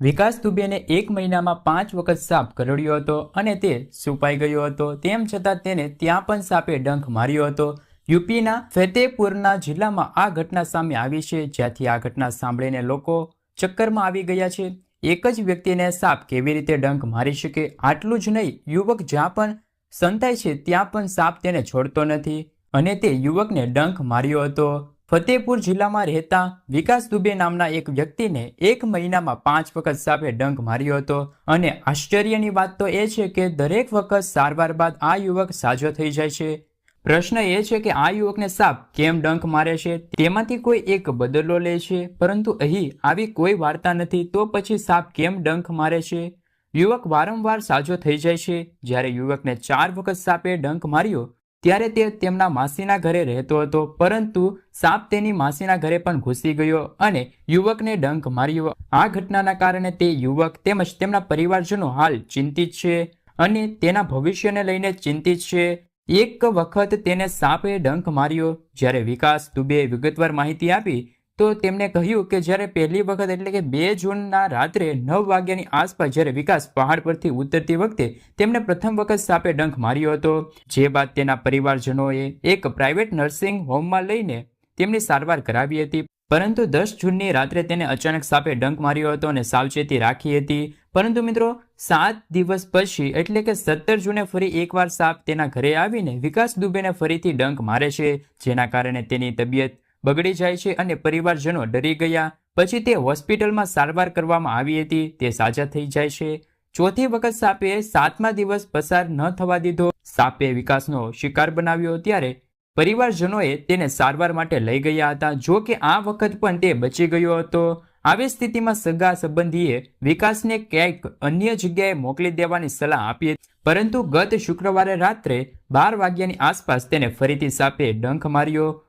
વિકાસ દુબેને એક મહિનામાં પાંચ વખત સાપ કરડ્યો હતો અને તે સુપાઈ ગયો હતો. તેમ છતાં તેને ત્યાં પણ સાપે ડંખ માર્યો હતો. યુપીના ફતેપુરના જિલ્લામાં આ ઘટના સામે આવી છે, જ્યાંથી આ ઘટના સાંભળીને લોકો ચક્કરમાં આવી ગયા છે. એક જ વ્યક્તિને સાપ કેવી રીતે ડંખ મારી શકે આટલું જ નહીં, યુવક જ્યાં પણ સંતાય છે ત્યાં પણ સાપ તેને છોડતો નથી અને તે યુવકને ડંખ માર્યો હતો. ફતેપુર જિલ્લામાં રહેતા વિકાસ દુબે નામના એક વ્યક્તિને એક મહિનામાં પાંચ વખત સાપે ડંખ માર્યો હતો. અને આશ્ચર્યની વાત તો એ છે કે દરેક વખત સારવાર બાદ આ યુવક સાજો થઈ જાય છે. પ્રશ્ન એ છે કે આ યુવકને સાપ કેમ ડંખ મારે છે? તેમાંથી કોઈ એક બદલો લે છે? પરંતુ અહીં આવી કોઈ વાર્તા નથી તો પછી સાપ કેમ ડંખ મારે છે? યુવક વારંવાર સાજો થઈ જાય છે. જ્યારે યુવકને ચાર વખત સાપે ડંખ માર્યો ત્યારે તે તેમના માસીના ઘરે રહેતો હતો, પરંતુ સાપ તેની માસીના ઘરે પણ ઘૂસી ગયો અને યુવકને ડંખ માર્યો. આ ઘટનાના કારણે તે યુવક તેમજ તેમના પરિવારજનો હાલ ચિંતિત છે અને તેના ભવિષ્યને લઈને ચિંતિત છે. એક વખત તેને સાપે ડંખ માર્યો, જ્યારે વિકાસ દુબે વિગતવાર માહિતી આપી તો તેમણે કહ્યું કે જ્યારે પહેલી વખત એટલે કે બે જૂનના રાત્રે નવ વાગ્યાની આસપાસ જ્યારે વિકાસ પહાડ પરથી ઉતરતી વખતે તેમણે પ્રથમ વખત સાપે ડંખ માર્યો હતો. જે બાદ તેના પરિવારજનોએ એક પ્રાઇવેટ નર્સિંગ હોમમાં લઈને તેમની સારવાર કરાવી હતી. પરંતુ દસ જૂનની રાત્રે તેને અચાનક સાપે ડંખ માર્યો હતો અને સાવચેતી રાખી હતી. પરંતુ મિત્રો, સાત દિવસ પછી એટલે કે સત્તર જૂને ફરી એકવાર સાપ તેના ઘરે આવીને વિકાસ દુબેને ફરીથી ડંખ મારે છે, જેના કારણે તેની તબિયત બગડી જાય છે અને પરિવારજનો ડરી ગયા. પછી તે હોસ્પિટલમાં સારવાર કરવામાં આવી હતી. તે સાજા થઈ જાય છે. ચોથી વખત સાપે સાતમા દિવસ પસાર ન થવા દીધો. સાપે વિકાસનો શિકાર બનાવ્યો ત્યારે પરિવારજનોએ તેને સારવાર માટે લઈ ગયા હતા. જો કે આ વખત પણ તે બચી ગયો હતો. આવી સ્થિતિમાં સગા સંબંધીએ વિકાસને ક્યાંક અન્ય જગ્યાએ મોકલી દેવાની સલાહ આપી હતી. પરંતુ ગત શુક્રવારે રાત્રે બાર વાગ્યાની આસપાસ તેને ફરીથી સાપે ડંખ માર્યો.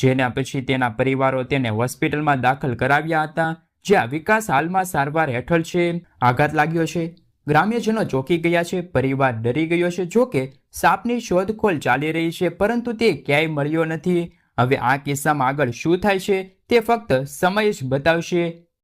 જેના પછી તેના પરિવારો તેને હોસ્પિટલમાં દાખલ કરાવ્યા હતા જ્યાં વિકાસ હાલમાં સારવાર હેઠળ છે. આઘાત લાગ્યો છે. ગ્રામ્યજનો ચોંકી ગયા છે. પરિવાર ડરી ગયો છે. જો કે, સાપની શોધખોળ ચાલી રહી છે, પરંતુ તે ક્યાંય મળ્યો નથી. હવે આ કિસ્સામાં આગળ શું થાય છે, તે ફક્ત સમય જ બતાવશે.